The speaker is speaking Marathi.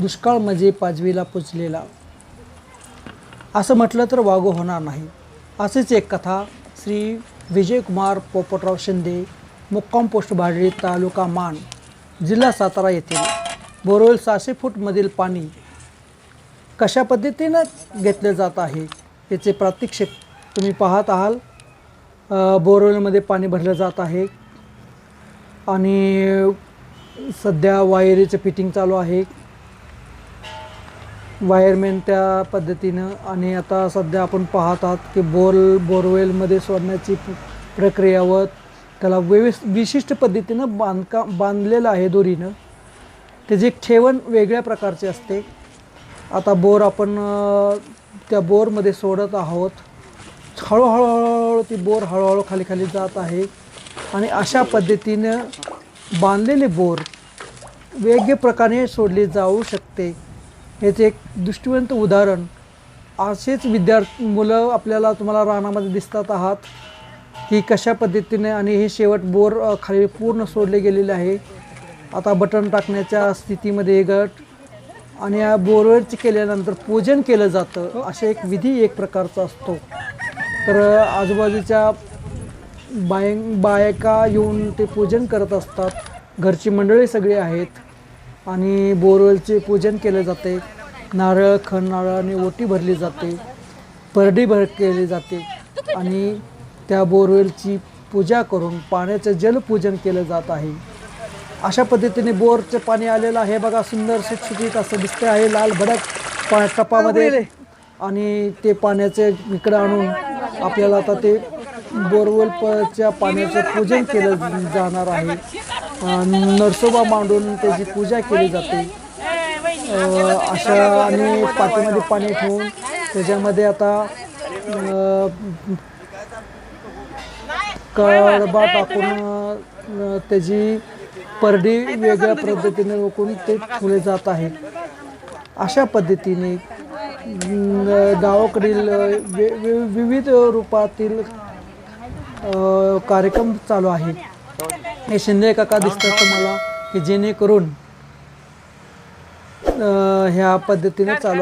दुष्काळ म्हणजे पाजवीला पुजलेला. असं म्हटलं तर वागो होणार नाही. अशीच एक कथा श्री विजयकुमार पोपटराव शिंदे मुक्काम पोस्ट भाडळी तालुका मान जिल्हा सातारा येथील बोरवेल सहाशे फूटमधील पाणी कशा पद्धतीनं घेतलं जात आहे याचे प्रात्यक्षिक तुम्ही पाहत आहाल बोरवेलमध्ये पाणी भरलं जात आहे. आणि सध्या वायरीचं फिटिंग चालू आहे. वायरमेन त्या पद्धतीनं आणि आता सध्या आपण पाहत आहात की बोर बोरवेलमध्ये सोडण्याची प्रक्रिया व त्याला व्यवस् विशिष्ट पद्धतीनं बांधकाम बांधलेलं आहे दोरीनं. त्याची ठेवण वेगळ्या प्रकारची असते. आता बोर आपण त्या बोरमध्ये सोडत आहोत. हळूहळू हळूहळू ती बोर हळूहळू खाली खाली जात आहे आणि अशा पद्धतीनं बांधलेले बोर वेगळ्या प्रकारे सोडले जाऊ शकते. याचे एक दृष्टिवंत उदाहरण. असेच विद्यार्थी मुलं आपल्याला तुम्हाला रानामध्ये दिसतात आहात. की कशा पद्धतीने आणि हे शेवट बोर खाली पूर्ण सोडले गेलेले आहे. आता बटन टाकण्याच्या स्थितीमध्ये गट आणि या बोरवेलचे केल्यानंतर पूजन केलं जातं. असे एक विधी एक प्रकारचा असतो. तर आजूबाजूच्या बाय बायका येऊन ते पूजन करत असतात. घरची मंडळी सगळी आहेत. आणि बोरवेलचे पूजन केले जाते. नारळ खण नारळाने ओटी भरली जाते. परडी भर केली जाते आणि त्या बोरवेलची पूजा करून पाण्याचं जलपूजन केलं जात आहे. अशा पद्धतीने बोरचं पाणी आलेलं आहे. बघा सुंदर सुटसुटीत असं दिसते आहे. लाल भडक पा टपामध्ये आणि ते पाण्याचे इकडं आणून आपल्याला आता ते बोरवेलच्या पाण्याचं पूजन केलं जाणार आहे. नरसोबा मांडून त्याची पूजा केली जाते. अशा आणि पाठीमध्ये पाणी ठेवून त्याच्यामध्ये आता कळबा कडबा टाकून त्याची परडी वेगळ्या पद्धतीने रोखून ते ठेवले जात आहे. अशा पद्धतीने गावाकडील वे- विविध रूपातील कार्यक्रम चालू आहे हे शिंदे काका दिसतात तुम्हाला की जेणेकरून ह्या पद्धतीने चालू